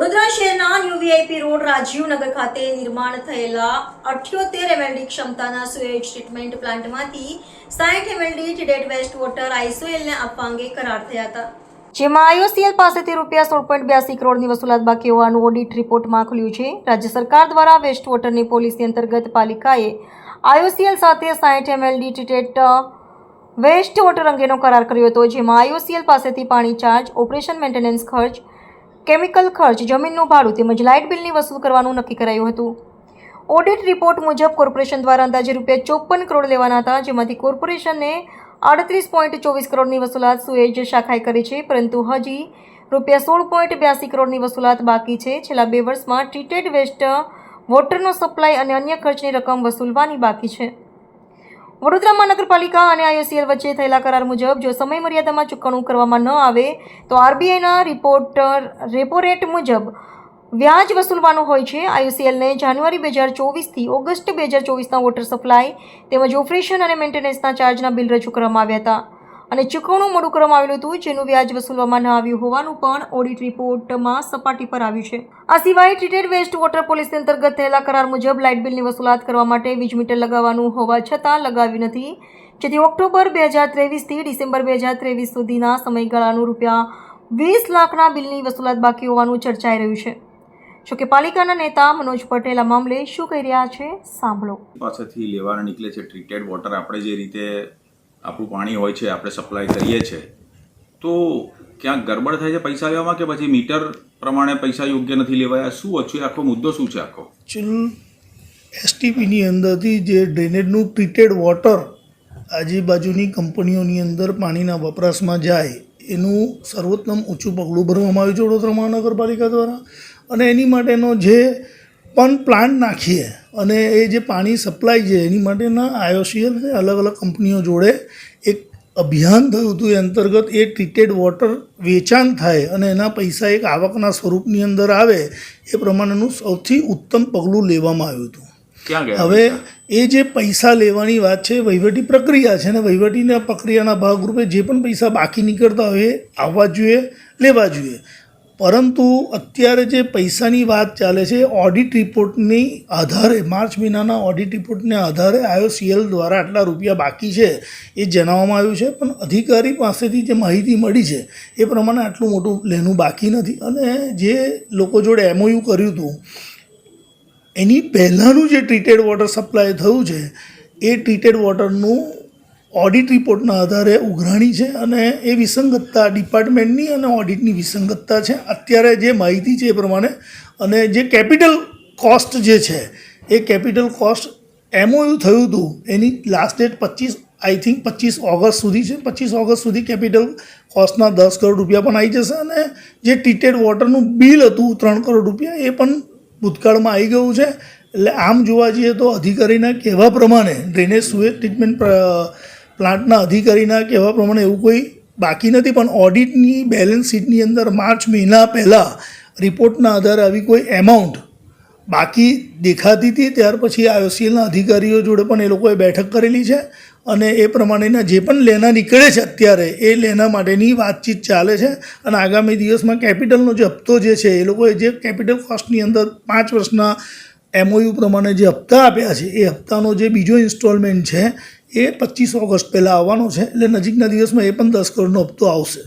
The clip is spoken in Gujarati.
રોડ રાજીવનગર ખાતે નિર્માણ થયેલા અઠ્યોતેર એમએલડી ક્ષમતાના સુએજ ટ્રીટમેન્ટ પ્લાન્ટમાંથી સાઠ એમએલડી ડેડ વેસ્ટ વોટર આઈસોએલને આપવા અંગે કરાર થયા હતા. જેમાં આઈઓસીએલ પાસેથી રૂપિયા સોળ પોઈન્ટ બ્યાસી કરોડની વસૂલાત બાકી હોવાનું ઓડિટ રિપોર્ટમાં ખુલ્યું છે. રાજ્ય સરકાર દ્વારા વેસ્ટ વોટરની પોલિસી અંતર્ગત પાલિકાએ આઈઓસીએલ સાથે સાઠ એમએલડી ટીટેટ વેસ્ટ વોટર અંગેનો કરાર કર્યો હતો, જેમાં આઈઓસીએલ પાસેથી પાણી ચાર્જ, ઓપરેશન મેન્ટેનન્સ ખર્ચ કેમિકલ ખર્ચ જમીનનું ભાડું તેમજ લાઇટ બિલની વસૂલ કરવાનું નક્કી કરાયું હતું. ઓડિટ રિપોર્ટ મુજબ કોર્પોરેશન દ્વારા અંદાજે રૂપિયા ચોપન કરોડ લેવાના હતા, જેમાંથી કોર્પોરેશને આડત્રીસ પોઈન્ટ ચોવીસ કરોડની વસૂલાત સુએજ શાખાએ કરી છે, પરંતુ હજી રૂપિયા સોળ પોઈન્ટ બ્યાસી કરોડની વસૂલાત બાકી છે. છેલ્લા બે વર્ષમાં ટ્રીટેડ વેસ્ટ વોટરનો સપ્લાય અને અન્ય ખર્ચની રકમ વસૂલવાની બાકી છે. વડોદરા મહાનગરપાલિકા અને આઈઓસીએલ વચ્ચે થયેલા કરાર મુજબ જો સમય મર્યાદામાં ચૂકવણું કરવામાં ન આવે, તો આરબીઆઈના રિપોર્ટ રેપો રેટ મુજબ વ્યાજ વસૂલવાનું હોય છે. આઈઓસીએલને જાન્યુઆરી બે હજાર ચોવીસથી ઓગસ્ટ બે હજાર ચોવીસના વોટર સપ્લાય તેમજ ઓપરેશન અને મેન્ટેનન્સના ચાર્જના બિલ રજૂ કરવામાં આવ્યા હતા. અને ચૂકવણું મોડું કરવામાં આવેલું હતું, જેનું વ્યાજ વસૂલવામાં ન આવ્યું હોવાનું પણ ઓડિટ રિપોર્ટમાં સપાટી પર આવ્યું છે. આ સિવાય ટ્રીટેડ વેસ્ટ વોટર પોલિસી અંતર્ગત થયેલા કરાર મુજબ લાઇટ બિલની વસૂલાત કરવા માટે વીજ મીટર લગાવવાનું હોવા છતાં લગાવ્યું નથી. જેથી ઓક્ટોબર બે હજાર ત્રેવીસથી ડિસેમ્બર બે હજાર ત્રેવીસ સુધીના સમયગાળાનું રૂપિયા વીસ લાખના બિલની વસૂલાત બાકી હોવાનું ચર્ચાઈ રહ્યું છે. જોકે પાલિકાના નેતા મનોજ પટેલ આ મામલે શું કહી રહ્યા છે, સાંભળો. પાસેથી લેવાના નીકળે છે ટ્રીટેડ વોટર આપણે જે રીતે આપણું પાણી હોય છે, આપણે સપ્લાય કરીએ છીએ તો ક્યાંક ગડબડ થાય છે પૈસા લેવામાં કે પછી મીટર પ્રમાણે પૈસા યોગ્ય નથી લેવાયા? શું ઓછું આખો મુદ્દો શું છે આખો? ચલ એસટીપીની અંદરથી જે ડ્રેનેજનું ટ્રીટેડ વોટર આજુબાજુની કંપનીઓની અંદર પાણીના વપરાશમાં જાય, એનું સર્વોત્તમ ઊંચું પગલું ભરવામાં આવ્યું છે વડોદરા મહાનગરપાલિકા દ્વારા. અને એની માટેનો જે પણ પ્લાન્ટ નાખીએ અને એ જે પાણી સપ્લાય છે એની માટેના આઈઓસીએલ અલગ અલગ કંપનીઓ જોડે એક અભિયાન થયું હતું. એ અંતર્ગત એ ટ્રીટેડ વોટર વેચાણ થાય અને એના પૈસા એક આવકના સ્વરૂપની અંદર આવે એ પ્રમાણેનું સૌથી ઉત્તમ પગલું લેવામાં આવ્યું હતું. હવે એ જે પૈસા લેવાની વાત છે વહીવટી પ્રક્રિયા છે અને વહીવટીના પ્રક્રિયાના ભાગરૂપે જે પણ પૈસા બાકી નીકળતા હોય એ આવવા જોઈએ લેવા જોઈએ. પરંતુ અત્યારે જે પૈસાની વાત ચાલે છે ઓડિટ રિપોર્ટની આધારે, માર્ચ મહિનાના ઓડિટ રિપોર્ટને આધારે આઈઓસીએલ દ્વારા આટલા રૂપિયા બાકી છે, એ જણાવવામાં આવ્યું છે. પણ અધિકારી પાસેથી જે માહિતી મળી છે, એ પ્રમાણે આટલું મોટું લેનું બાકી નથી. અને જે લોકો જોડે એમઓયુ કર્યું હતું, એની પહેલાંનું જે ટ્રીટેડ વોટર સપ્લાય થયું છે, એ ટ્રીટેડ વોટરનું ઓડિટ રિપોર્ટના આધારે ઉઘરાણી છે અને એ વિસંગતતા ડિપાર્ટમેન્ટની અને ઓડિટની વિસંગતતા છે. અત્યારે જે માહિતી છે એ પ્રમાણે અને જે કેપિટલ કોસ્ટ જે છે, એ કેપિટલ કોસ્ટ એમઓયુ થયું હતું, એની લાસ્ટ ડેટ પચીસ આઈ થિંક પચીસ ઓગસ્ટ સુધી છે. પચીસ ઓગસ્ટ સુધી કેપિટલ કોસ્ટના દસ કરોડ રૂપિયા પણ આવી જશે અને જે ટ્રીટેડ વોટરનું બિલ હતું, ત્રણ કરોડ રૂપિયા, એ પણ ભૂતકાળમાં આવી ગયું છે. એટલે આમ જોવા જઈએ તો અધિકારીના કહેવા પ્રમાણે ડ્રેનેજ સુએ ટ્રીટમેન્ટ પ્લાન્ટના અધિકારીના કહેવા પ્રમાણે એવું કોઈ બાકી નથી, પણ ઓડિટની બેલેન્સ શીટની અંદર માર્ચ મહિના પહેલાં રિપોર્ટના આધારે આવી કોઈ એમાઉન્ટ બાકી દેખાતી હતી. ત્યાર પછી આઈઓસીએલના અધિકારીઓ જોડે પણ એ લોકોએ બેઠક કરેલી છે અને એ પ્રમાણેના જે પણ લેના નીકળે છે અત્યારે, એ લેના માટેની વાતચીત ચાલે છે. અને આગામી દિવસમાં કેપિટલનો જે હપ્તો જે છે, એ લોકોએ જે કેપિટલ કોસ્ટની અંદર પાંચ વર્ષના એમઓયુ પ્રમાણે જે હપ્તા આપ્યા છે, એ હપ્તાનો જે બીજો ઇન્સ્ટોલમેન્ટ છે એ પચીસ ઓગસ્ટ પહેલાં આવવાનો છે, એટલે નજીકના દિવસમાં એ પણ દસ કરોડનો હપ્તો આવશે.